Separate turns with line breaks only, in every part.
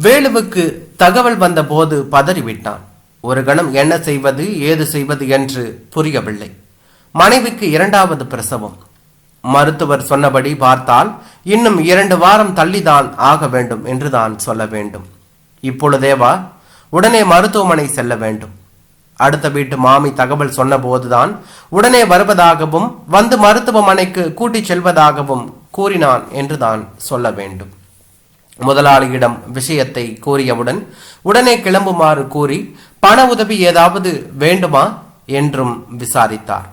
வேலுவுக்கு தகவல் வந்தபோது பதறிவிட்டான். ஒரு கணம் என்ன செய்வது ஏது செய்வது என்று புரியவில்லை. மனைவிக்கு இரண்டாவது பிரசவம். மருத்துவர் சொன்னபடி பார்த்தால் இன்னும் இரண்டு வாரம் தள்ளிதான் ஆக வேண்டும் என்றுதான் சொல்ல வேண்டும். இப்பொழுதேவா உடனே மருத்துவமனை செல்ல வேண்டும். அடுத்த வீட்டு மாமி தகவல் சொன்னபோதுதான் உடனே வருவதாகவும் வந்து மருத்துவமனைக்கு கூட்டிச் செல்வதாகவும் கூறினான் என்றுதான் சொல்ல வேண்டும். முதலாளியிடம் விஷயத்தை கூறியவுடன் உடனே கிளம்புமாறு கூறி பண உதவி ஏதாவது வேண்டுமா? என்றும் விசாரித்தார்.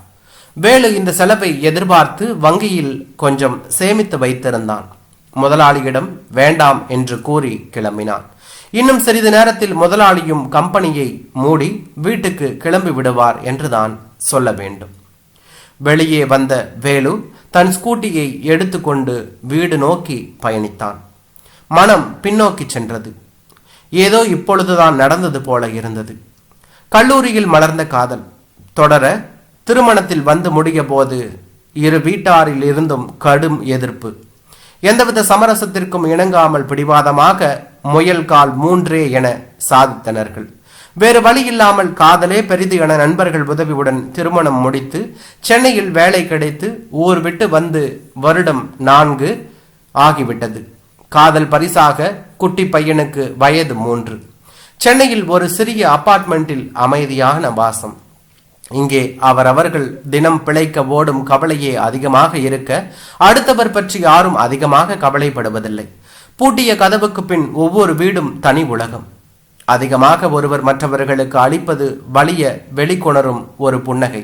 வேலு இந்த செலவை எதிர்பார்த்து வங்கியில் கொஞ்சம் சேமித்து வைத்திருந்தான். முதலாளியிடம் வேண்டாம் என்று கூறி கிளம்பினான். இன்னும் சிறிது நேரத்தில் முதலாளியும் கம்பெனியை மூடி வீட்டுக்கு கிளம்பி விடுவார் என்றுதான் சொல்ல வேண்டும். வெளியே வந்த வேலு தன் ஸ்கூட்டியை எடுத்துக்கொண்டு வீடு நோக்கி பயணித்தான். மனம் பின்னோக்கி சென்றது. ஏதோ இப்பொழுதுதான் நடந்தது போல இருந்தது. கல்லூரியில் மலர்ந்த காதல் தொடர திருமணத்தில் வந்து முடிய போது இரு வீட்டாரில் இருந்தும் கடும் எதிர்ப்பு. எந்தவித சமரசத்திற்கும் இணங்காமல் பிடிவாதமாக முயல் கால் மூன்றே என சாதித்தனர்கள். வேறு வழி இல்லாமல் காதலே பெரிது என நண்பர்கள் உதவியுடன் திருமணம் முடித்து சென்னையில் வேலை கிடைத்து ஊர் விட்டு வந்து வருடம் நான்கு ஆகிவிட்டது. காதல் பரிசாக குட்டி பையனுக்கு வயது மூன்று. சென்னையில் ஒரு சிறிய அபார்ட்மெண்ட்டில் அமைதியான வாசம். இங்கே அவரவர்கள் தினம் பிழைக்க ஓடும் கவலையே அதிகமாக இருக்க அடுத்தவர் பற்றி யாரும் அதிகமாக கவலைப்படுவதில்லை. பூட்டிய கதவுக்கு பின் ஒவ்வொரு வீடும் தனி உலகம். அதிகமாக ஒருவர் மற்றவர்களுக்கு அளிப்பது வலிய வெளிக்கொணரும் ஒரு புன்னகை.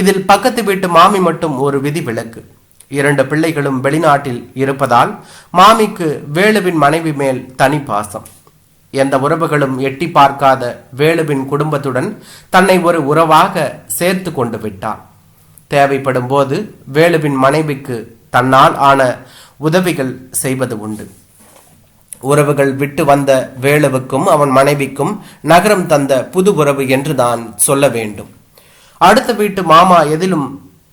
இதில் பக்கத்து வீட்டு மாமி மட்டும் ஒரு விதி விளக்கு இரண்டு பிள்ளைகளும் வெளிநாட்டில் இருப்பதால் மாமிக்கு வேலுவின் மனைவி மேல் தனி பாசம். எந்த உறவுகளும் எட்டி பார்க்காத வேலுவின் குடும்பத்துடன் தன்னை ஒரு உறவாக சேர்த்து கொண்டு விட்டார். தேவைப்படும் போது வேலுவின் மனைவிக்கு தன்னால் ஆன உதவிகள் செய்வது உண்டு. உறவுகள் விட்டு வந்த வேலுவுக்கும் அவன் மனைவிக்கும் நகரம் தந்த புது உறவு என்று தான் சொல்ல வேண்டும். அடுத்த வீட்டு மாமா எதிலும்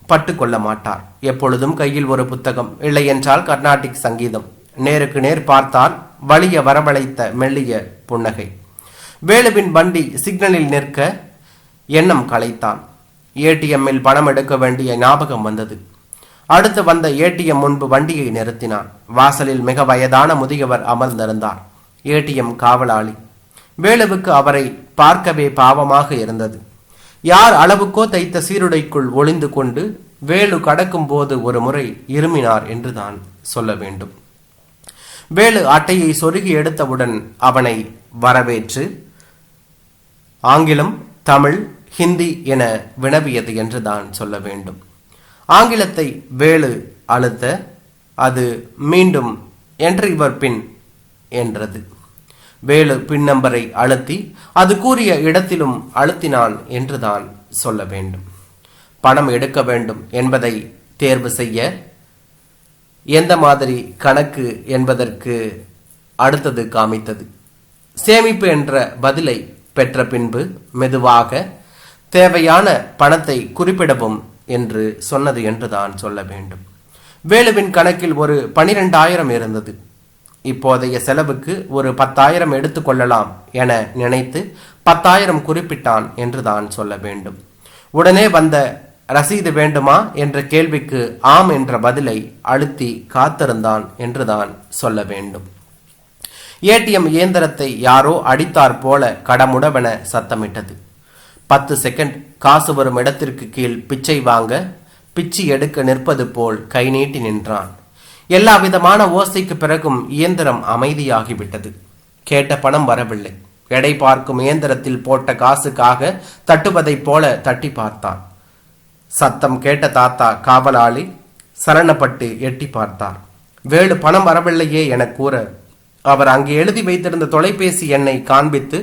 பட்டு கொள்ள மாட்டார் எப்பொழுதும் கையில் ஒரு புத்தகம் இல்லை என்றால் கர்நாடிக் சங்கீதம். நேருக்கு நேர் பார்த்தால் வலிய வரவழைத்த மெல்லிய புன்னகை. வேலுவின் வண்டி சிக்னலில் நிற்க எண்ணம் களைத்தான். ஏடிஎம்மில் பணம் எடுக்க வேண்டிய ஞாபகம் வந்தது. அடுத்து வந்த ஏடிஎம் முன்பு வண்டியை நிறுத்தினான். வாசலில் மிக வயதான முதியவர் அமர்ந்திருந்தார். ஏடிஎம் காவலாளி. வேலுவுக்கு அவரை பார்க்கவே பாவமாக இருந்தது. யார் அளவுக்கோ தைத்த சீருடைக்குள் ஒளிந்து கொண்டு வேலு கடக்கும் போது ஒரு முறை இருமினார் என்றுதான் சொல்ல வேண்டும். வேலு அட்டையை சொருகி எடுத்தவுடன் அவனை வரவேற்று ஆங்கிலம் தமிழ் ஹிந்தி என வினவியது என்று தான் சொல்ல வேண்டும். ஆங்கிலத்தை வேலு அழுத்த அது மீண்டும் என்று இவர் பின் என்றது. வேலு பின் நம்பரை அழுத்தி அது கூறிய இடத்திலும் அழுத்தினான் என்றுதான் சொல்ல வேண்டும். பணம் எடுக்க வேண்டும் என்பதை தேர்வு செய்ய எந்த மாதிரி கணக்கு என்பதற்கு அடுத்தது காமித்தது. சேமிப்பு என்ற பதிலை பெற்ற பின்பு மெதுவாக தேவையான பணத்தை குறிப்பிடவும் என்று சொன்னது என்றுதான் சொல்ல வேண்டும். வேலுவின் கணக்கில் ஒரு பனிரெண்டாயிரம் இருந்தது. இப்போதைய செலவுக்கு ஒரு பத்தாயிரம் எடுத்துக்கொள்ளலாம் என நினைத்து பத்தாயிரம் குறிப்பிட்டான் என்று தான் சொல்ல வேண்டும். உடனே வந்த ரசீது வேண்டுமா என்ற கேள்விக்கு ஆம் என்ற பதிலை அழுத்தி காத்திருந்தான் என்றுதான் சொல்ல வேண்டும். ஏடிஎம் இயந்திரத்தை யாரோ அடித்தார் போல கடமுடவென சத்தமிட்டது. பத்து செகண்ட் காசு வரும் இடத்திற்கு கீழ் பிச்சை வாங்க பிச்சு எடுக்க நிற்பது போல் கை நீட்டி நின்றான். எல்லா விதமான ஓசைக்கு பிறகும் இயந்திரம் அமைதியாகிவிட்டது. கேட்ட பணம் வரவில்லை. எடை பார்க்கும் இயந்திரத்தில் போட்ட காசுக்காக தட்டுவதைப் போல தட்டி பார்த்தான். சத்தம் கேட்ட தாத்தா காவலாளி சரணப்பட்டு எட்டி பார்த்தார். வேலு பணம் வரவில்லையே என கூற அவர் அங்கே எழுதி வைத்திருந்த தொலைபேசி எண்ணை காண்பித்து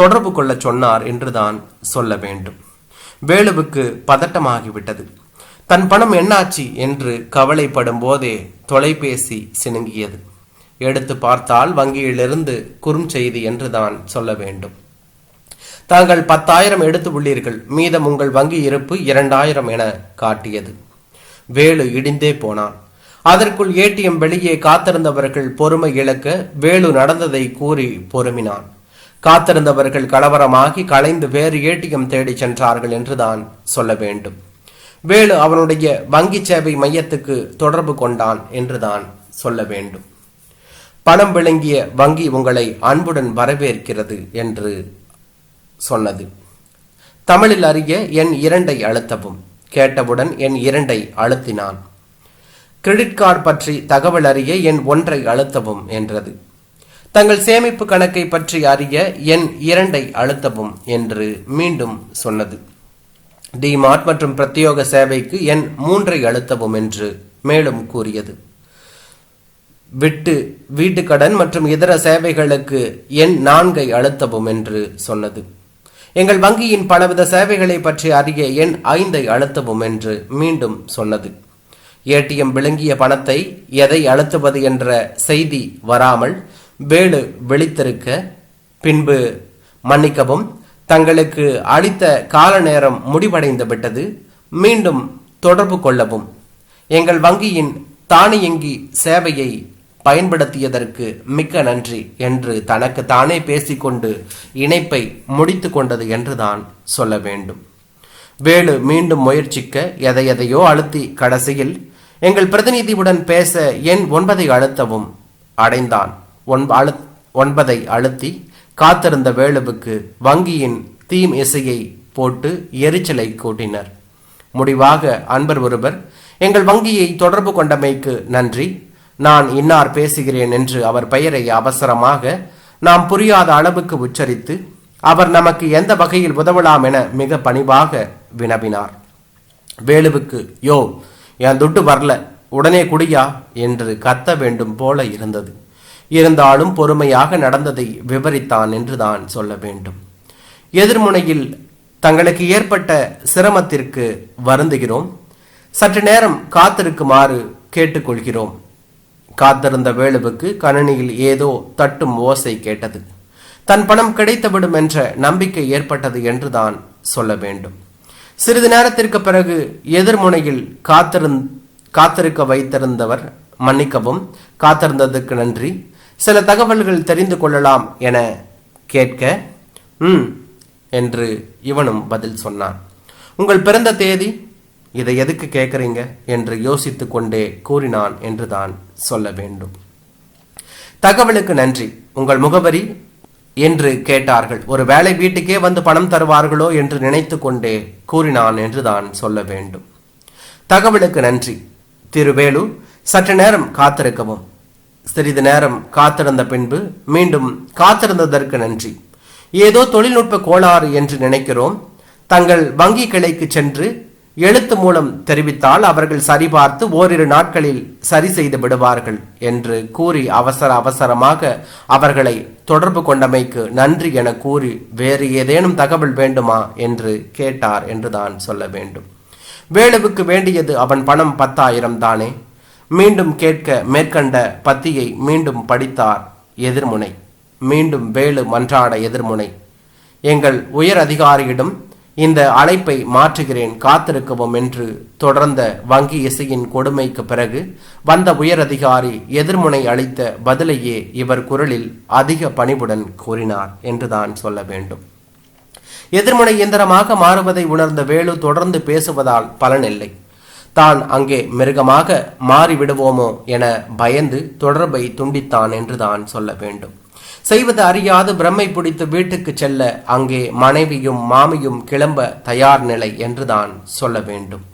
தொடர்பு கொள்ள சொன்னார் என்றுதான் சொல்ல வேண்டும். வேலுவுக்கு பதட்டமாகிவிட்டது. தன் பணம் என்னாச்சு என்று கவலைப்படும் போதே தொலைபேசி சினுங்கியது. எடுத்து பார்த்தால் வங்கியிலிருந்து குறுஞ்செய்தி என்றுதான் சொல்ல வேண்டும். தாங்கள் பத்தாயிரம் எடுத்து உள்ளீர்கள். மீதம் உங்கள் வங்கி இருப்பு இரண்டாயிரம் என காட்டியது. வேலு இடிந்தே போனான். அதற்குள் ஏடிஎம் வெளியே காத்திருந்தவர்கள் பொறுமை இழக்க வேலு நடந்ததை கூறி பொறுமினான். காத்திருந்தவர்கள் கலவரமாகி கலைந்து வேறு ஏடிஎம் தேடி சென்றார்கள் என்றுதான் சொல்ல வேண்டும். வேலு அவனுடைய வங்கி சேவை மையத்துக்கு தொடர்பு கொண்டான் என்றுதான் சொல்ல வேண்டும். பணம் விளங்கிய வங்கி உங்களை அன்புடன் வரவேற்கிறது என்று சொன்னது. தமிழில் அறிய என் இரண்டை அழுத்தவும். கேட்டவுடன் என் இரண்டை அழுத்தினான். கிரெடிட் கார்டு பற்றி தகவல் அறிய என் ஒன்றை அழுத்தவும் என்றது. தங்கள் சேமிப்பு கணக்கை பற்றி அறிய என் இரண்டை அழுத்தவும் என்று மீண்டும் சொன்னது. டிமார்ட் மற்றும் பிரத்யோக சேவைக்கு எண் மூன்றை அழுத்தவும் என்று மேலும் கூறியது. விட்டு வீட்டுக்கடன் மற்றும் இதர சேவைகளுக்கு எண் நான்கை அழுத்தவும் என்று சொன்னது. எங்கள் வங்கியின் பலவித சேவைகளை பற்றி அறிய எண் ஐந்தை அழுத்தவும் என்று மீண்டும் சொன்னது. ஏடிஎம் விழுங்கிய பணத்தை எதை அழுத்துவது என்ற செய்தி வராமல் வேலு விழித்திருக்க பின்பு மன்னிக்கவும் தங்களுக்கு அளித்த கால நேரம் முடிவடைந்து விட்டது மீண்டும் தொடர்பு கொள்ளவும். எங்கள் வங்கியின் தானியங்கி சேவையை பயன்படுத்தியதற்கு மிக்க நன்றி என்று தனக்கு தானே பேசிக்கொண்டு இணைப்பை முடித்து கொண்டது என்றுதான் சொல்ல வேண்டும். வேலு மீண்டும் முயற்சிக்க எதை எதையோ அழுத்தி கடைசியில் எங்கள் பிரதிநிதியுடன் பேச எண் ஒன்பதை அழுத்தவும் அடைந்தான். ஒன்ப அழு ஒன்பதை அழுத்தி காத்திருந்த வேலுவுக்கு வங்கியின் தீம் இசையை போட்டு எரிச்சலை கூட்டினர். முடிவாக அன்பர் ஒருவர் எங்கள் வங்கியை தொடர்பு கொண்டமைக்கு நன்றி. நான் இன்னார் பேசுகிறேன் என்று அவர் பெயரை அவசரமாக நாம் புரியாத அளவுக்கு உச்சரித்து அவர் நமக்கு எந்த வகையில் உதவலாம் என மிக பணிவாக வினவினார். வேலுவுக்கு யோ என் துட்டு வரல. உடனே குடியா என்று கத்த வேண்டும் போல இருந்தது. இருந்தாலும் பொறுமையாக நடந்ததை விவரித்தான் என்றுதான் சொல்ல வேண்டும். எதிர்முனையில் தங்களுக்கு ஏற்பட்ட சிரமத்திற்கு வருந்துகிறோம். சற்று நேரம் காத்திருக்குமாறு கேட்டுக்கொள்கிறோம். காத்திருந்த வேலுவுக்கு கணனியில் ஏதோ தட்டும் ஓசை கேட்டது. தன் பணம் கிடைத்துவிடும் என்ற நம்பிக்கை ஏற்பட்டது என்றுதான் சொல்ல வேண்டும். சிறிது நேரத்திற்கு பிறகு எதிர்முனையில் காத்திருந் காத்திருக்க வைத்திருந்தவர் மன்னிக்கவும். காத்திருந்ததுக்கு நன்றி. சில தகவல்கள் தெரிந்து கொள்ளலாம் என கேட்க ம் என்று இவனும் பதில் சொன்னான். உங்கள் பிறந்த தேதி? இதை எதுக்கு கேட்குறீங்க? என்று யோசித்து கொண்டே கூறினான் என்று தான் சொல்ல வேண்டும். தகவலுக்கு நன்றி. உங்கள் முகவரி என்று கேட்டார்கள். ஒரு வேலை வீட்டுக்கே வந்து பணம் தருவார்களோ? என்று நினைத்து கொண்டே கூறினான் என்று தான் சொல்ல வேண்டும். தகவலுக்கு நன்றி. திருவேலு சற்று நேரம் காத்திருக்கவும். சிறிது நேரம் காத்திருந்த பின்பு மீண்டும் காத்திருந்ததற்கு நன்றி. ஏதோ தொழில்நுட்ப கோளாறு என்று நினைக்கிறோம். தங்கள் வங்கி கிளைக்கு சென்று எழுத்து மூலம் தெரிவித்தால் அவர்கள் சரிபார்த்து ஓரிரு நாட்களில் சரி செய்து விடுவார்கள் என்று கூறி அவசர அவசரமாக அவர்களை தொடர்பு கொண்டமைக்கு நன்றி என கூறி வேறு ஏதேனும் தகவல் வேண்டுமா என்று கேட்டார் என்றுதான் சொல்ல வேண்டும். வேலுவுக்கு வேண்டியது அவன் பணம் பத்தாயிரம் தானே. மீண்டும் கேட்க மேற்கண்ட பத்தியை மீண்டும் படித்தார் எதிர்முனை. மீண்டும் வேலு மன்றாட எதிர்முனை. எங்கள் உயர் அதிகாரியிடம் இந்த அழைப்பை மாற்றுகிறேன் காத்திருக்கவும் என்று தொடர்ந்த வங்கி இசையின் கொடுமைக்கு பிறகு வந்த உயர் அதிகாரி எதிர்முனை அளித்த பதிலையே இவர் குரலில் அதிக பணிவுடன் கூறினார் என்றுதான் சொல்ல வேண்டும். எதிர்முனை இயந்திரமாக மாறுவதை உணர்ந்த வேலு தொடர்ந்து பேசுவதால் பலனில்லை தான் அங்கே மிருகமாக மாறிவிடுவோமோ என பயந்து தொடர்பை துண்டித்தான் என்றுதான் சொல்ல வேண்டும். செய்வது அறியாது பிரம்மை பிடித்து வீட்டுக்கு செல்ல அங்கே மனைவியும் மாமியும் கிளம்ப தயார் நிலை என்றுதான் சொல்ல வேண்டும்.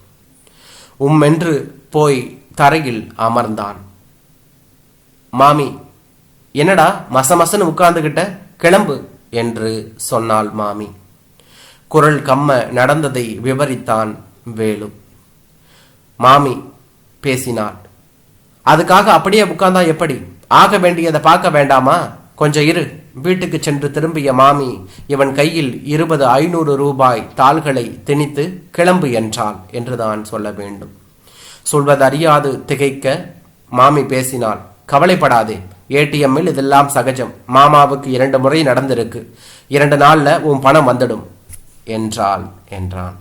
உம்மென்று போய் தரையில் அமர்ந்தான். மாமி என்னடா மசமசன்னு உட்கார்ந்துகிட்ட? கிளம்பு என்று சொன்னாள் மாமி. குரல் கம்ம நடந்ததை விவரித்தான் வேலு. மாமி பேசினாள். அதுக்காக அப்படியே உட்கார்ந்தா எப்படி? ஆக வேண்டியதை பார்க்க வேண்டாமா? கொஞ்சம் இரு. வீட்டுக்கு சென்று திரும்பிய மாமி இவன் கையில் இருபது ஐநூறு ரூபாய் தாள்களை திணித்து கிளம்பு என்றாள் என்றுதான் சொல்ல வேண்டும். சொல்வதறியாது திகைக்க மாமி பேசினாள். கவலைப்படாதே. ஏடிஎம்மில் இதெல்லாம் சகஜம். மாமாவுக்கு இரண்டு முறை நடந்திருக்கு. இரண்டு நாள்ல உன் பணம் வந்துடும் என்றாள் என்றான்.